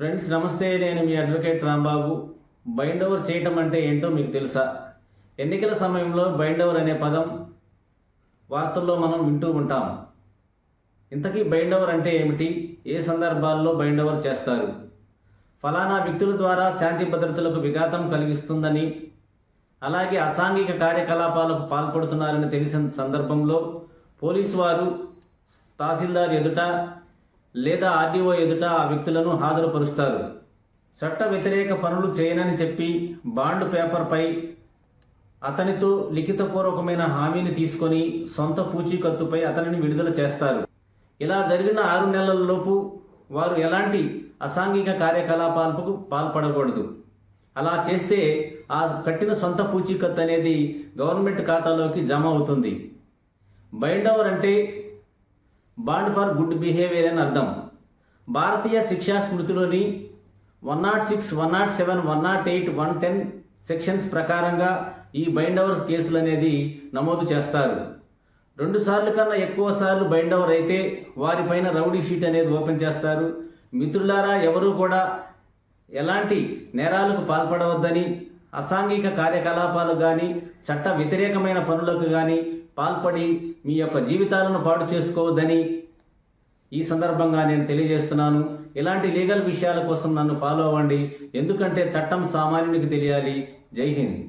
Friends నమస్తే నేను మీ అడ్వకేట్ రాంబాబు. బైండ్ ఓవర్ చేయటం అంటే ఏంటో మీకు తెలుసా? ఎన్నికల సమయంలో బైండ్ ఓవర్ అనే పదం వార్తల్లో మనం వింటూ ఉంటాం. ఇంతకీ బైండ్ ఓవర్ అంటే ఏమిటి? ఏ సందర్భాల్లో బైండ్ ఓవర్ చేస్తారు? ఫలానా వ్యక్తుల ద్వారా శాంతి భద్రతలకు విఘాతం కలిగిస్తుందని అలాగే అసాంఘిక కార్యకలాపాలకు పాల్పడుతున్నారని తెలిసిన సందర్భంలో పోలీసు వారు తహసీల్దార్ ఎదుట లేదా ఆర్డీఓ ఎదుట ఆ వ్యక్తులను హాజరుపరుస్తారు. చట్ట వ్యతిరేక పనులు చేయనని చెప్పి బాండ్ పేపర్పై అతనితో లిఖితపూర్వకమైన హామీని తీసుకొని సొంత పూచీకత్తుపై అతనిని విడుదల చేస్తారు. ఇలా జరిగిన ఆరు నెలలలోపు వారు ఎలాంటి అసాంఘిక కార్యకలాపాలకు పాల్పడకూడదు. అలా చేస్తే ఆ కట్టిన సొంత పూచీకత్తు అనేది గవర్నమెంట్ ఖాతాలోకి జమ అవుతుంది. బైండ్ అంటే బాండ్ ఫర్ గుడ్ బిహేవియర్ అని అర్థం. భారతీయ శిక్షా స్మృతిలోని one nought six one nought seven one nought eight one ten sections ప్రకారంగా ఈ బైండ్ అవర్స్ కేసులు అనేది నమోదు చేస్తారు. రెండు సార్లు కన్నా ఎక్కువ సార్లు బైండ్ అవర్ అయితే వారిపైన రౌడీ షీట్ అనేది ఓపెన్ చేస్తారు. మిత్రులారా ఎవరూ కూడా ఎలాంటి నేరాలకు పాల్పడవద్దని అసాంఘిక కార్యకలాపాలు కానీ చట్ట వ్యతిరేకమైన పనులకు కానీ పాల్పడి మీ యొక్క జీవితాలను పాడు చేసుకోవద్దని ఈ సందర్భంగా నేను తెలియజేస్తున్నాను. ఇలాంటి లీగల్ విషయాల కోసం నన్ను ఫాలో అవ్వండి. ఎందుకంటే చట్టం సామాన్యునికి తెలియాలి. జై హింద్.